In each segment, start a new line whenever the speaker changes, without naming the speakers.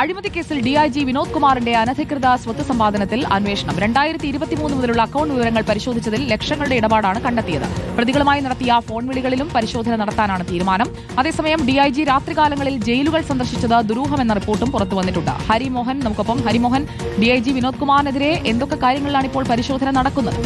അഴിമതി കേസിൽ ഡിഐജി വിനോദ് കുമാറിന്റെ അനധികൃത സ്വത്ത് സമ്പാദനത്തിൽ അന്വേഷണം. രണ്ടായിരത്തി ഇരുപത്തിമൂന്ന് മുതലുള്ള അക്കൌണ്ട് വിവരങ്ങൾ പരിശോധിച്ചതിൽ ലക്ഷങ്ങളുടെ ഇടപാടാണ് കണ്ടെത്തിയത്. പ്രതികളുമായി നടത്തിയ ഫോൺ വിളികളിലും പരിശോധന നടത്താനാണ് തീരുമാനം. അതേസമയം ഡിഐജി രാത്രികാലങ്ങളിൽ ജയിലുകൾ സന്ദർശിച്ചത് ദുരൂഹമെന്ന റിപ്പോർട്ടും പുറത്തുവന്നിട്ടുണ്ട് ഹരിമോഹൻ നമുക്കൊപ്പം ഹരിമോഹൻ ഡിഐജി വിനോദ് കുമാറിനെതിരെ എന്തൊക്കെ കാര്യങ്ങളിലാണ് ഇപ്പോൾ പരിശോധന നടക്കുന്നത്?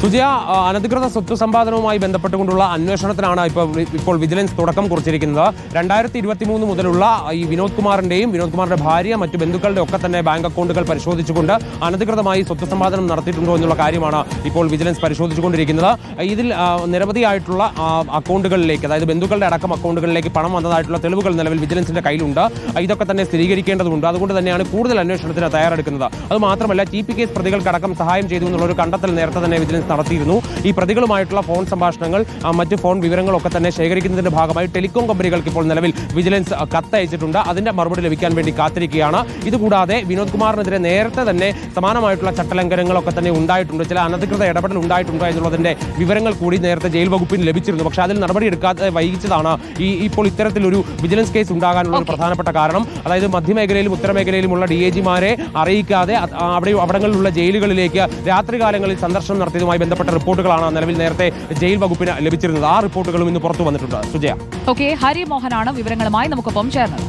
സുജയ അനധികൃത സ്വത്ത് സമ്പാദനവുമായി ബന്ധപ്പെട്ടുകൊണ്ടുള്ള അന്വേഷണത്തിനാണ് ഇപ്പോൾ ഇപ്പോൾ വിജിലൻസ് തുടക്കം കുറിച്ചിരിക്കുന്നത്. രണ്ടായിരത്തി ഇരുപത്തി മൂന്ന് മുതലുള്ള ഈ വിനോദ് കുമാറിന്റെയും വിനോദ് കുമാറിന്റെ ഭാര്യ മറ്റു ബന്ധുക്കളുടെ ഒക്കെ തന്നെ ബാങ്ക് അക്കൗണ്ടുകൾ പരിശോധിച്ചുകൊണ്ട് അനധികൃതമായി സ്വത്ത് സമ്പാദനം നടത്തിയിട്ടുണ്ടോ എന്നുള്ള കാര്യമാണ് ഇപ്പോൾ വിജിലൻസ് പരിശോധിച്ചുകൊണ്ടിരിക്കുന്നത്. ഇതിൽ നിരവധിയായിട്ടുള്ള അക്കൗണ്ടുകളിലേക്ക് അതായത് ബന്ധുക്കളുടെ അടക്കം അക്കൗണ്ടുകളിലേക്ക് പണം വന്നതായിട്ടുള്ള തെളിവുകൾ നിലവിൽ വിജിലൻസിന്റെ കയ്യിലുണ്ട്. ഇതൊക്കെ തന്നെ സ്ഥിരീകരിക്കേണ്ടതുണ്ട്. അതുകൊണ്ട് തന്നെയാണ് കൂടുതൽ അന്വേഷണത്തിന് തയ്യാറെടുക്കുന്നത്. അതുമാത്രമല്ല ടി പി കേസ് പ്രതികൾക്കടക്കം സഹായം ചെയ്തു എന്നുള്ള ഒരു കണ്ടെത്തൽ നേരത്തെ തന്നെ വിജിലൻസ് നടത്തിയിരുന്നു. ഈ പ്രതികളുമായിട്ടുള്ള ഫോൺ സംഭാഷണങ്ങൾ മറ്റ് ഫോൺ വിവരങ്ങളൊക്കെ തന്നെ ശേഖരിക്കുന്നതിന്റെ ഭാഗമായി ടെലികോം കമ്പനികൾക്ക് ഇപ്പോൾ നിലവിൽ വിജിലൻസ് കത്തയച്ചിട്ടുണ്ട്. അതിന്റെ മറുപടി ലഭിക്കാൻ വേണ്ടി കാത്തിരിക്കുകയാണ്. ഇതുകൂടാതെ വിനോദ് കുമാറിനെതിരെ നേരത്തെ തന്നെ സമാനമായിട്ടുള്ള ചട്ടലംഘനങ്ങളൊക്കെ തന്നെ ഉണ്ടായിട്ടുണ്ട്. ചില അനധികൃത ഇടപെടൽ ഉണ്ടായിട്ടുണ്ടോ എന്നുള്ളതിന്റെ വിവരങ്ങൾ കൂടി നേരത്തെ ജയിൽ വകുപ്പിന് ലഭിച്ചിരുന്നു. പക്ഷേ അതിൽ നടപടി എടുക്കാതെ വൈകിച്ചതാണ് ഈ ഇപ്പോൾ ഇത്തരത്തിലൊരു വിജിലൻസ് കേസ് ഉണ്ടാകാനുള്ള ഒരു പ്രധാനപ്പെട്ട കാരണം. അതായത് മധ്യമേഖലയിലും ഉത്തരമേഖലയിലുമുള്ള ഡി എ ജിമാരെ അറിയിക്കാതെ അവിടെ അവിടങ്ങളിലുള്ള ജയിലുകളിലേക്ക് രാത്രികാലങ്ങളിൽ സന്ദർശനം നടത്തിയതുമായി ബന്ധപ്പെട്ട റിപ്പോർട്ടുകളാണ് നിലവിൽ നേരത്തെ ജയിൽ വകുപ്പിന് ലഭിച്ചിരുന്നത്. ആ റിപ്പോർട്ടുകളും ഇന്ന് പുറത്തു വന്നിട്ടുണ്ട്. സുജയ.
ഓക്കെ ഹരിമോഹനാണ് വിവരങ്ങളുമായി നമുക്കൊപ്പം ചേർന്നത്.